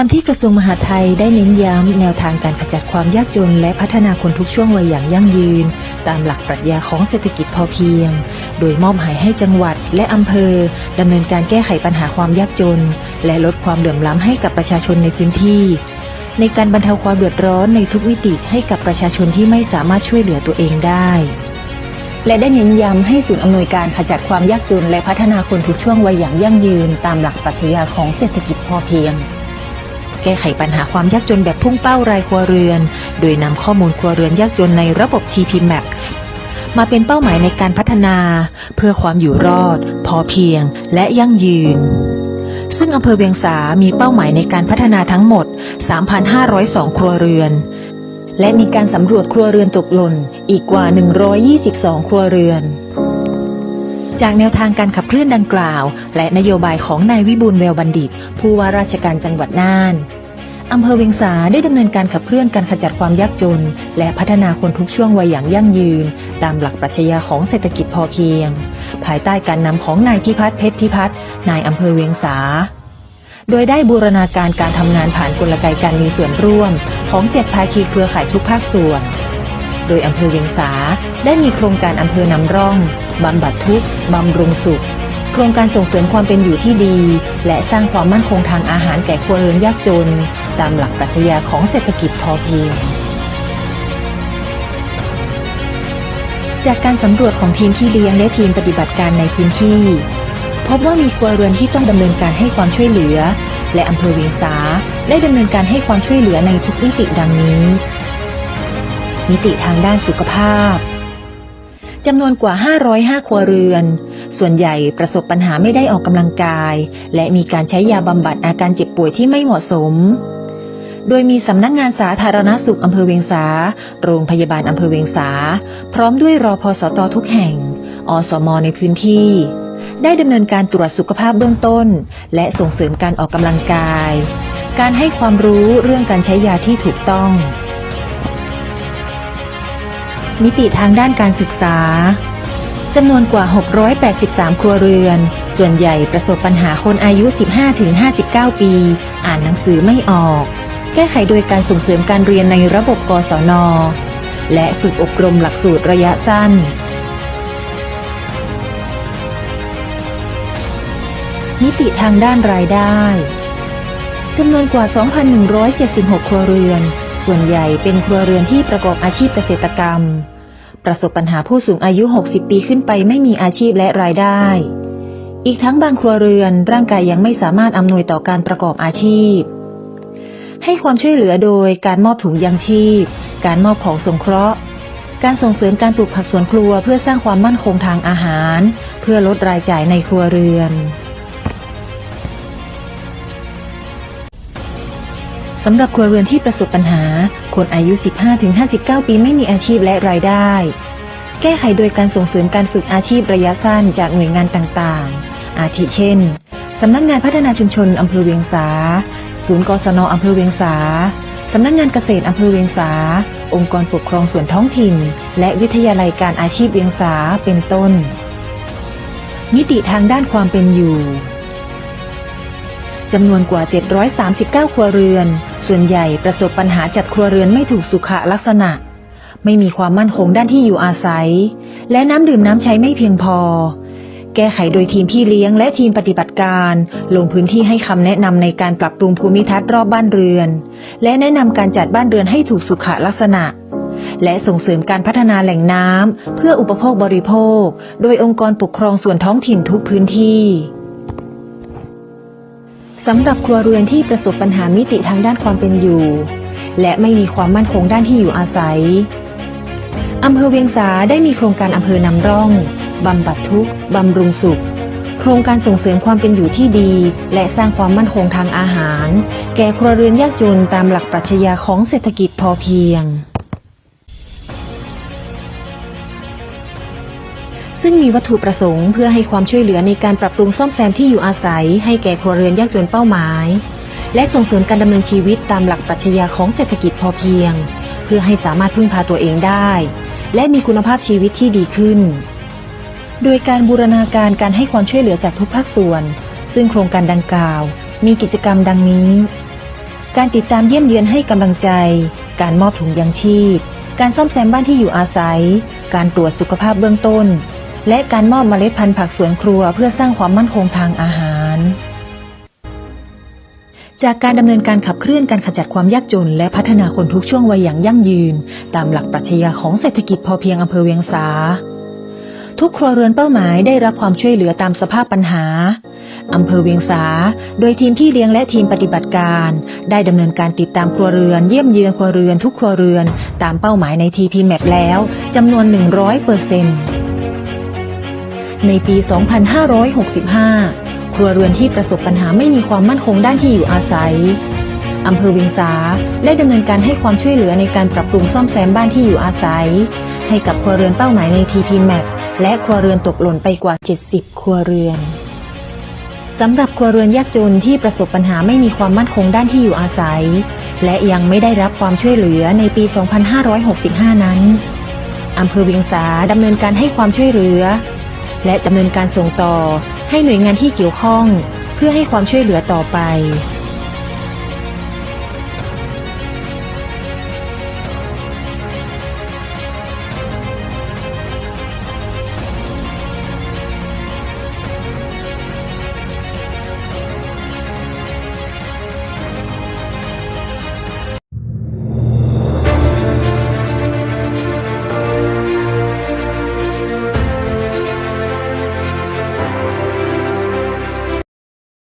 ามที่กระทรวงมหาดไทยได้เน้นย้ำแนวทางการขจัดความยากจนและพัฒนาคนทุกช่วงวัยอย่างยั่งยืน ตามหลักปรัชญาของเศรษฐกิจพอเพียง โดยมอบหมายให้จังหวัดและอำเภอดำเนินการแก้ไขปัญหาความยากจน และลดความเหลื่อมล้ำให้กับประชาชนในพื้นที่ ในการบรรเทาความเดือดร้อนในทุกมิติให้กับประชาชนที่ไม่สามารถช่วยเหลือตัวเองได้และได้เน้นย้ำให้ศูนย์อำนวยการขจัดความยากจนและพัฒนาคนทุกช่วงวัยอย่างยั่งยืนตามหลักปรัชญาของเศรษฐกิจพอเพียง แก้ไขปัญหาความยากจนแบบพุ่งเป้ารายครัวเรือน โดยนำข้อมูลครัวเรือนยากจนในระบบ TP Map มาเป็นเป้าหมายในการพัฒนา เพื่อความอยู่รอด พอเพียง และยั่งยืน ซึ่งอำเภอเวียงสามีเป้าหมายในการพัฒนาทั้งหมด 3,502 ครัวเรือน และมีการสำรวจครัวเรือนตกหล่นอีกกว่า 122 ครัวเรือน จากแนวทางการขับเคลื่อนดังกล่าว และนโยบายของนายวิบูลแววบัณฑิต ผู้ว่าราชการจังหวัดน่านอำเภอเวียงสาได้ดำเนินการขับเคลื่อนการขจัดความยากจน และพัฒนาคนทุกช่วงวัยอย่างยั่งยืน ตามหลักปรัชญาของเศรษฐกิจพอเพียง ภายใต้การนำของนายพิพัฒน์เพชรพิพัฒน์นายอำเภอเวียงสา โดยได้บูรณาการการทำงานผ่านกลไกการมีส่วนร่วม ของเจ็ดภาคีเครือข่ายทุกภาคส่วน โดยอำเภอเวียงสา ได้มีโครงการอำเภอนำร่อง บำบัดทุกข์บำรุงสุข โครงการส่งเสริมความเป็นอยู่ที่ดี และสร้างความมั่นคงทางอาหารแก่ครัวเรือนยากจน ตามหลักปรัชญาของเศรษฐกิจพอเพียงจากการสำรวจของทีมที่เลี้ยงและทีมปฏิบัติการในพื้นที่ พบว่ามีครัวเรือนที่ต้องดำเนินการให้ความช่วยเหลือ และอำเภอเวียงสาได้ดำเนินการให้ความช่วยเหลือในทุกมิติดังนี้ มิติทางด้านสุขภาพจำนวนกว่า 505 ครัวเรือน ส่วนใหญ่ประสบปัญหาไม่ได้ออกกำลังกาย และมีการใช้ยาบำบัดอาการเจ็บป่วยที่ไม่เหมาะสม โดยมีสำนักงานสาธารณสุขอำเภอเวียงสา โรงพยาบาลอำเภอเวียงสา พร้อมด้วยรอพสตทุกแห่ง อสมในพื้นที่ ได้ดำเนินการตรวจสุขภาพเบื้องต้น และส่งเสริมการออกกำลังกาย การให้ความรู้เรื่องการใช้ยาที่ถูกต้อง มิติทางด้านการศึกษาจำนวนกว่า 683 ครัวเรือน ส่วนใหญ่ประสบปัญหาคนอายุ 15-59 ปี อ่านหนังสือไม่ออก แก้ไขโดยการส่งเสริมการเรียนในระบบกศน และฝึกอบรมหลักสูตรระยะสั้นมิติทางด้านรายได้จำนวนกว่า 2,176 ครัวเรือน ส่วนใหญ่เป็นครัวเรือนที่ประกอบอาชีพเกษตรกรรม ประสบปัญหาผู้สูงอายุ 60 ปีขึ้นไปไม่มีอาชีพและรายได้ อีกทั้งบางครัวเรือนร่างกายยังไม่สามารถอำนวยต่อการประกอบอาชีพ ให้ความช่วยเหลือโดยการมอบถุงยางชีพ การมอบของสงเคราะห์ การส่งเสริมการปลูกผักสวนครัวเพื่อสร้างความมั่นคงทางอาหาร เพื่อลดรายจ่ายในครัวเรือน สำหรับครัวเรือนที่ประสบปัญหา คนอายุ 15-59 ปีไม่มีอาชีพและรายได้ แก้ไขโดยการส่งเสริมการฝึกอาชีพระยะสั้นจากหน่วยงานต่างๆ อาทิเช่น สำนักงานพัฒนาชุมชนอำเภอเวียงสา ศูนย์กศนอำเภอเวียงสา สำนักงานเกษตรอำเภอเวียงสา องค์กรปกครองส่วนท้องถิ่น และวิทยาลัยการอาชีพเวียงสา เป็นต้นมิติทางด้านความเป็นอยู่จำนวนกว่า 739 ครัวเรือน ส่วนใหญ่ประสบปัญหาจัดครัวเรือนไม่ถูกสุขลักษณะ ไม่มีความมั่นคงด้านที่อยู่อาศัย และน้ำดื่มน้ำใช้ไม่เพียงพอ แก้ไขโดยทีมพี่เลี้ยงและทีมปฏิบัติการ ลงพื้นที่ให้คำแนะนำในการปรับปรุงภูมิทัศน์รอบบ้านเรือน และแนะนำการจัดบ้านเรือนให้ถูกสุขลักษณะและส่งเสริมการพัฒนาแหล่งน้ำเพื่ออุปโภคบริโภค โดยองค์กรปกครองส่วนท้องถิ่นทุกพื้นที่ สำหรับครัวเรือนที่ประสบปัญหามิติทางด้านความเป็นอยู่ และไม่มีความมั่นคงด้านที่อยู่อาศัยอำเภอเวียงสาได้มีโครงการอำเภอนำร่อง บำบัดทุกข์บำรุงสุข โครงการส่งเสริมความเป็นอยู่ที่ดี และสร้างความมั่นคงทางอาหาร แก่ครัวเรือนยากจนตามหลักปรัชญาของเศรษฐกิจพอเพียง ซึ่งมีวัตถุประสงค์เพื่อให้ความช่วยเหลือในการปรับปรุงซ่อมแซมที่อยู่อาศัย ให้แก่ครัวเรือนยากจนเป้าหมาย และส่งเสริมการดำเนินชีวิตตามหลักปรัชญาของเศรษฐกิจพอเพียง เพื่อให้สามารถพึ่งพาตัวเองได้ และมีคุณภาพชีวิตที่ดีขึ้น โดยการบูรณาการการให้ความช่วยเหลือจากทุกภาคส่วน ซึ่งโครงการดังกล่าว มีกิจกรรมดังนี้ การติดตามเยี่ยมเยือนให้กำลังใจ การมอบถุงยางชีพ การซ่อมแซมบ้านที่อยู่อาศัย การตรวจสุขภาพเบื้องต้น และการมอบเมล็ดพันธุ์ผักสวนครัวเพื่อสร้างความมั่นคงทางอาหาร จากการดำเนินการขับเคลื่อนการขจัดความยากจน และพัฒนาคนทุกช่วงวัยอย่างยั่งยืน ตามหลักปรัชญาของเศรษฐกิจพอเพียงอำเภอเวียงสาทุกครัวเรือนเป้าหมายได้รับความช่วยเหลือตามสภาพปัญหา อำเภอเวียงสา โดยทีมที่เลี้ยงและทีมปฏิบัติการ ได้ดำเนินการติดตามครัวเรือนเยี่ยมเยือนครัวเรือนทุกครัวเรือน ตามเป้าหมายใน TP Map แล้วจำนวน 100เปอร์เซ็นต์ ในปี 2565 ครัวเรือนที่ประสบปัญหาไม่มีความมั่นคงด้านที่อยู่อาศัย อำเภอเวียงสาได้ดำเนินการให้ความช่วยเหลือในการปรับปรุงซ่อมแซมบ้านที่อยู่อาศัย ให้กับครัวเรือนเป้าหมายใน TP Map และครัวเรือนตกหล่นไปกว่า 70 ครัวเรือนสำหรับครัวเรือนยากจนที่ประสบปัญหาไม่มีความมั่นคงด้านที่อยู่อาศัย และยังไม่ได้รับความช่วยเหลือในปี 2565 นั้นอำเภอเวียงสาดำเนินการให้ความช่วยเหลือ และดำเนินการส่งต่อให้หน่วยงานที่เกี่ยวข้อง เพื่อให้ความช่วยเหลือต่อไป